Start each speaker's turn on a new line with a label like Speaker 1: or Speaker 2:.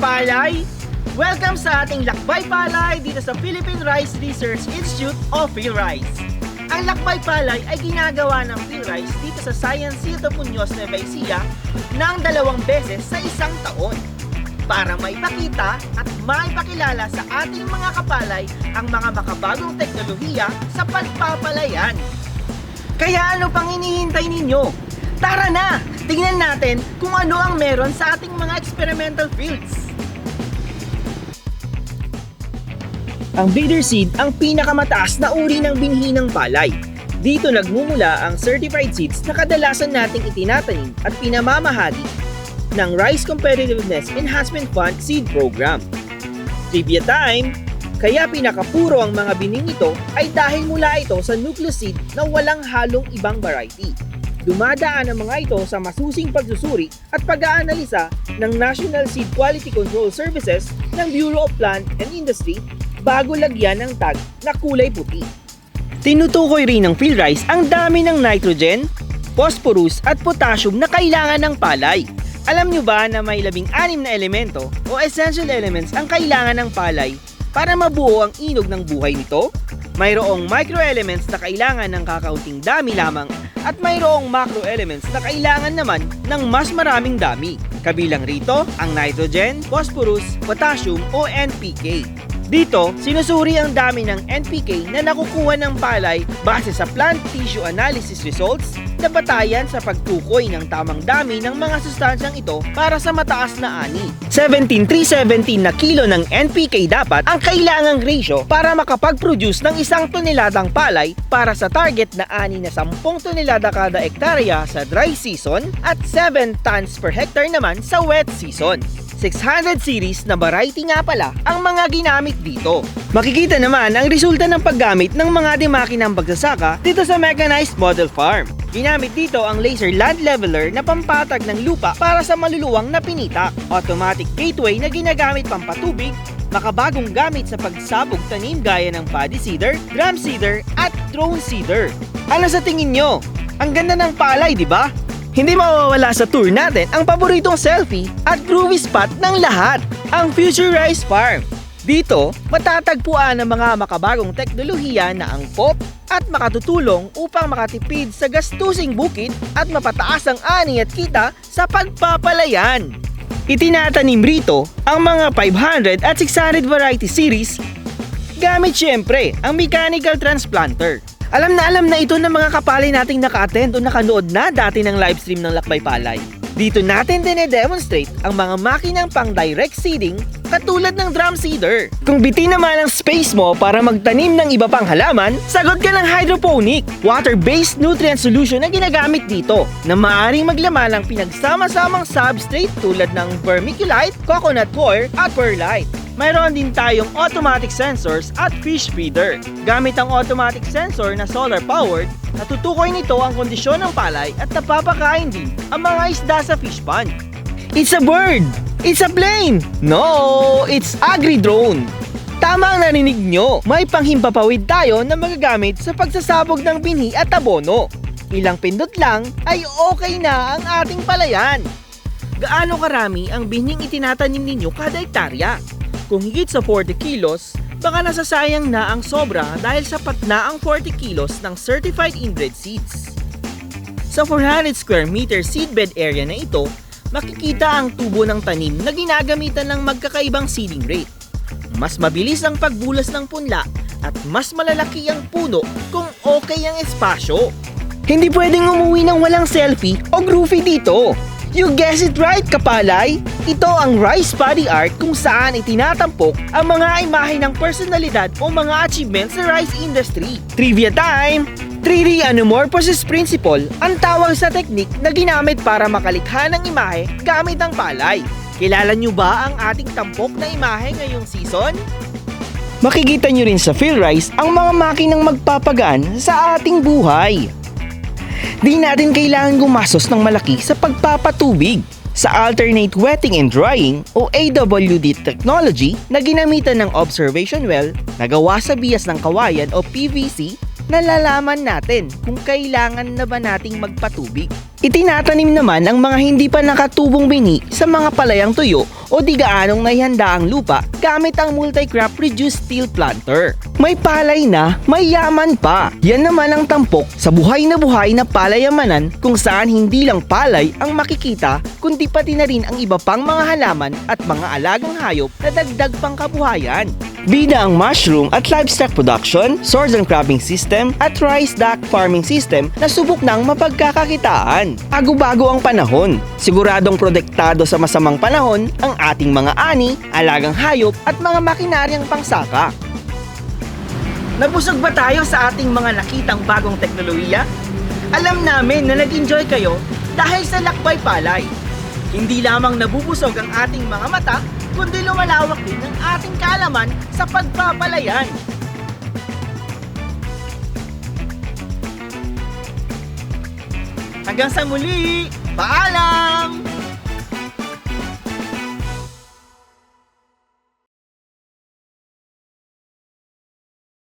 Speaker 1: palay! Welcome sa ating Lakbay Palay dito sa Philippine Rice Research Institute o PhilRice. Ang Lakbay Palay ay ginagawa ng PhilRice dito sa Science Cito Muñoz Nueva Ecija ng dalawang beses sa isang taon para maipakita at maipakilala sa ating mga kapalay ang mga makabagong teknolohiya sa pagpapalayan. Kaya ano pang hinihintay ninyo? Tara na! Tingnan natin kung ano ang meron sa ating mga experimental fields. Ang breeder seed ang pinakamataas na uri ng binhi ng palay. Dito nagmumula ang certified seeds na kadalasan nating itinatanim at pinamamahagi ng Rice Competitiveness Enhancement Fund Seed Program. Trivia time! Kaya pinakapuro ang mga bining ito ay dahil mula ito sa nucleus seed na walang halong ibang variety. Dumadaan ang mga ito sa masusing pagsusuri at pag-aanalisa ng National Seed Quality Control Services ng Bureau of Plant and Industry bago lagyan ng tag na kulay puti. Tinutukoy rin ng PhilRice ang dami ng nitrogen, phosphorus at potassium na kailangan ng palay. Alam nyo ba na may labing anim na elemento o essential elements ang kailangan ng palay para mabuo ang inog ng buhay nito? Mayroong microelements na kailangan ng kakaunting dami lamang at mayroong macroelements na kailangan naman ng mas maraming dami. Kabilang rito ang nitrogen, phosphorus, potassium o NPK. Dito, sinusuri ang dami ng NPK na nakukuha ng palay base sa plant tissue analysis results na batayan sa pagtukoy ng tamang dami ng mga sustansyang ito para sa mataas na ani. 17,317 na kilo ng NPK dapat ang kailangang ratio para makapag-produce ng isang toneladang palay para sa target na ani na 10 tonelada kada ektarya sa dry season at 7 tons per hectare naman sa wet season. 600 series na variety nga pala ang mga ginamit dito. Makikita naman ang resulta ng paggamit ng mga dimakinang pagsasaka dito sa mechanized model farm. Ginamit dito ang laser land leveler na pampatag ng lupa para sa maluluwang na pinitak, automatic gateway na ginagamit pampatubig, makabagong gamit sa pagsabog tanim gaya ng paddy seeder, drum seeder at drone seeder. Ano sa tingin nyo? Ang ganda ng palay, di ba? Hindi mawawala sa tour natin ang paboritong selfie at groovy spot ng lahat, ang Future Rice Farm. Dito, matatagpuan ang mga makabagong teknolohiya na angkop at makatutulong upang makatipid sa gastusing bukid at mapataas ang ani at kita sa pagpapalayan. Itinatanim rito ang mga 500 at 600 variety series gamit syempre ang mechanical transplanter. Alam na alam na ito ng mga kapalay nating naka-attend o nakanood na dati ng livestream ng Lakbay Palay. Dito natin dine-demonstrate ang mga makinang pang direct seeding katulad ng drum seeder. Kung biti naman ang space mo para magtanim ng iba pang halaman, sagot ka ng hydroponic, water-based nutrient solution na ginagamit dito na maaaring maglaman ng pinagsama-samang substrate tulad ng vermiculite, coconut coir at perlite. Mayroon din tayong automatic sensors at fish feeder. Gamit ang automatic sensor na solar powered, natutukoy nito ang kondisyon ng palay at napapakain din ang mga isda sa fish pond. It's a bird! It's a plane! No! It's agri-drone! Tama ang narinig nyo, may panghimpapawid tayo na magagamit sa pagsasabog ng binhi at abono. Ilang pindot lang ay okay na ang ating palayan. Gaano karami ang binying itinatanim ninyo kada hektarya? Kung higit sa 40 kilos, baka nasasayang na ang sobra dahil sapat na ang 40 kilos ng certified inbred seeds. Sa 400 square meter seedbed area na ito, makikita ang tubo ng tanim na ginagamitan ng magkakaibang seeding rate. Mas mabilis ang pagbulas ng punla at mas malalaki ang puno kung okay ang espasyo. Hindi pwedeng umuwi ng walang selfie o groovy dito. You guess it right, kapalay! Ito ang Rice Body Art kung saan itinatampok ang mga imahe ng personalidad o mga achievements sa rice industry. Trivia time! 3D Anamorphosis Principle ang tawag sa teknik na ginamit para makalikha ng imahe gamit ang palay. Kilala nyo ba ang ating tampok na imahe ngayong season? Makikita nyo rin sa PhilRice ang mga makinang magpapagaan sa ating buhay. Di natin kailangan gumastos ng malaki sa pagpapatubig. Sa alternate wetting and drying o AWD technology na ginamitan ng observation well na gawa sa bias ng kawayan o PVC, nalalaman natin kung kailangan na ba nating magpatubig. Itinatanim naman ang mga hindi pa nakatubong bini sa mga palayang tuyo o di gaanong naihanda ang lupa gamit ang multi-crop reduced steel planter. May palay na, may yaman pa. Yan naman ang tampok sa buhay na buhay na palayamanan kung saan hindi lang palay ang makikita kundi pati na rin ang iba pang mga halaman at mga alagang hayop na dagdag pang kabuhayan. Bida ang mushroom at livestock production, swords and cropping system at rice duck farming system na subok ng mapagkakakitaan. Bago-bago ang panahon. Siguradong protektado sa masamang panahon ang ating mga ani, alagang hayop at mga makinaryang pangsaka. Nabusog ba tayo sa ating mga nakitang bagong teknolohiya? Alam namin na nag-enjoy kayo dahil sa Lakbay Palay. Hindi lamang nabubusog ang ating mga mata, kundi lumalawak din ang ating kaalaman sa pagpapalayan. Hanggang sa muli, paalam!